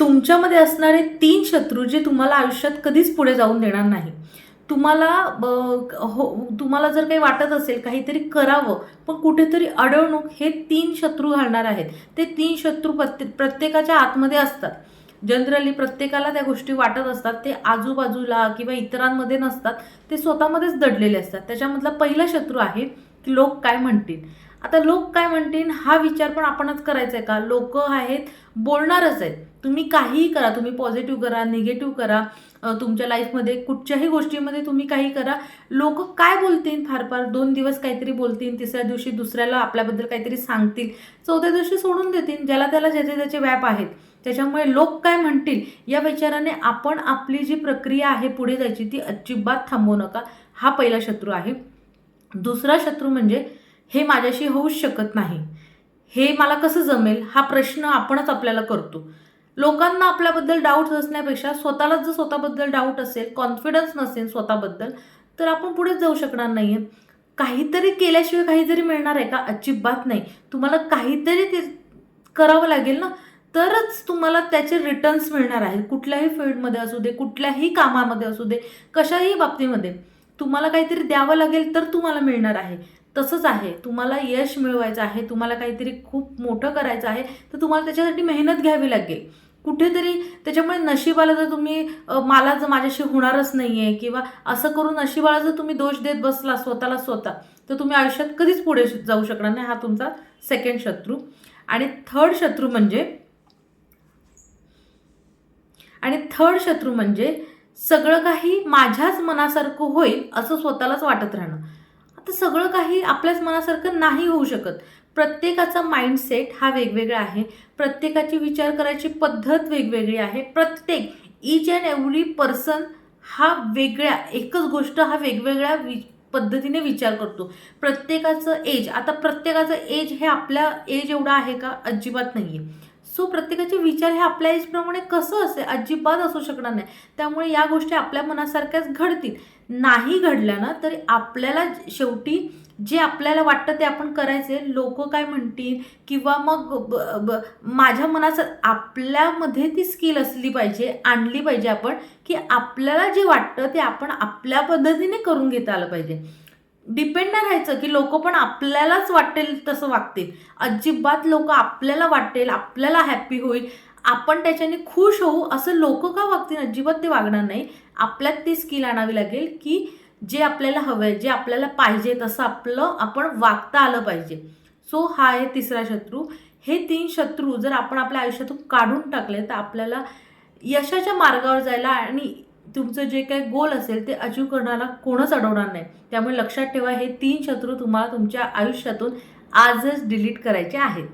तुमच्यामध्ये असणारे तीन शत्रू जे तुम्हाला आयुष्यात कधीच पुढे जाऊन देणार नाही. तुम्हाला ब- हो तुम्हाला जर काही वाटत असेल काहीतरी करावं पण कुठेतरी अडवणूक हे तीन शत्रू घालणार आहेत. ते तीन शत्रू प्रत्ये प्रत्येकाच्या आतमध्ये असतात. जनरली प्रत्येकाला त्या गोष्टी वाटत असतात ते आजूबाजूला किंवा इतरांमध्ये नसतात ते स्वतःमध्येच दडलेले असतात. त्याच्यामधला पहिला शत्रू आहे की लोक काय म्हणतील. आता लोक काय म्हणतील? हा विचार पण आपणच करायचा आहे का? लोक आहेत बोलणारच आहेत. तुम्ही काहीही करा तुम्ही पॉझिटिव्ह करा निगेटिव्ह करा. तुमच्या लाईफमध्ये कुठच्याही गोष्टीमध्ये तुम्ही काही करा. लोक काय बोलतील? फार फार दोन दिवस काहीतरी बोलतील तिसऱ्या दिवशी दुसऱ्याला आपल्याबद्दल काहीतरी सांगतील चौथ्या दिवशी सोडून देतील ज्याला त्याला ज्याचे त्याचे व्याप आहेत. त्याच्यामुळे लोक काय म्हणतील? या विचाराने आपण आपली जी प्रक्रिया आहे पुढे जायची ती अजिबात थांबवू नका. हा पहिला शत्रू आहे. दुसरा शत्रू म्हणजे हे माझ्याशी होऊच शकत नाही. हे मला कसं जमेल? हा प्रश्न आपणच आपल्याला करतो. लोकांना आपल्याबद्दल डाऊट असण्यापेक्षा स्वतःलाच जर स्वतःबद्दल डाऊट असेल कॉन्फिडन्स नसेल स्वतःबद्दल तर आपण पुढेच जाऊ शकणार नाही आहे काहीतरी केल्याशिवाय काहीतरी मिळणार आहे का? अजिबात नाही. तुम्हाला काहीतरी ते करावं लागेल ना? तरच तुम्हाला त्याचे रिटर्न्स मिळणार आहेत. कुठल्याही फील्डमध्ये असू दे कुठल्याही कामामध्ये असू दे कशाही बाबतीमध्ये. तुम्हाला काहीतरी द्यावं लागेल तर तुम्हाला मिळणार आहे. तसंच आहे. तुम्हाला यश मिळवायचं आहे तुम्हाला काहीतरी खूप मोठं करायचं आहे तर तुम्हाला त्याच्यासाठी मेहनत घ्यावी लागेल. कुठेतरी त्याच्यामुळे नशिबाला जर तुम्ही मला जर माझ्याशी होणारच नाही आहे किंवा असं करून नशिबाला जर तुम्ही दोष देत बसला स्वतःला स्वतः तर तुम्ही आयुष्यात कधीच पुढे जाऊ शकणार नाही हा तुमचा सेकंड शत्रू. आणि थर्ड शत्रू म्हणजे आणि थर्ड शत्रू म्हणजे सगळं काही माझ्याच मनासारखं होईल असं स्वतःलाच वाटत राहणं. तर सगळं काही आपल्याच मनासारखं नाही होऊ शकत. प्रत्येकाचा माइंडसेट हा वेगवेगळा आहे. प्रत्येकाची विचार करायची पद्धत वेगवेगळी आहे. प्रत्येक ईच अँड एव्हरी पर्सन हा वेगळ्या एकच गोष्ट हा वेगवेगळ्या वि पद्धतीने विचार करतो. प्रत्येकाचं एज आता प्रत्येकाचं एज हे आपल्या एज एवढं आहे का? अजिबात नाही आहे सो प्रत्येकाचे विचार हे आपल्या एजप्रमाणे कसं असेल? अजिबात असू शकणार नाही. त्यामुळे या गोष्टी आपल्या मनासारख्याच घडतील. नाही घडल्या ना तरी आपल्याला शेवटी जे आपल्याला वाटतं ते आपण करायचे. लोक काय म्हणतील? किंवा मग माझ्या मनाचं आपल्यामध्ये ती स्किल असली पाहिजे आणली पाहिजे आपण की आपल्याला जे वाटतं ते आपण आपल्या पद्धतीने करून घेता आलं पाहिजे. डिपेंड नाही राहायचं की लोक पण आपल्यालाच वाटेल तसं वागतील. अजिबात लोक आपल्याला वाटेल आपल्याला हॅप्पी होईल. आपण त्याच्याने खुश होऊ असं लोक का वागतील? अजिबात ते वागणार नाही. आपल्यात ती स्किल आणावी लागेल की जे आपल्याला हवं आहे जे आपल्याला पाहिजे तसं आपलं आपण वागता आलं पाहिजे. सो हा आहे तिसरा शत्रू. हे तीन शत्रू जर आपण आपल्या आयुष्यातून काढून टाकले तर आपल्याला यशाच्या मार्गावर जायला आणि तुमचं जे काही गोल असेल ते अचीव करण्याला कोणच अडवणार नाही. त्यामुळे लक्षात ठेवा हे तीन शत्रू तुम्हाला तुमच्या आयुष्यातून आजच डिलीट करायचे आहेत.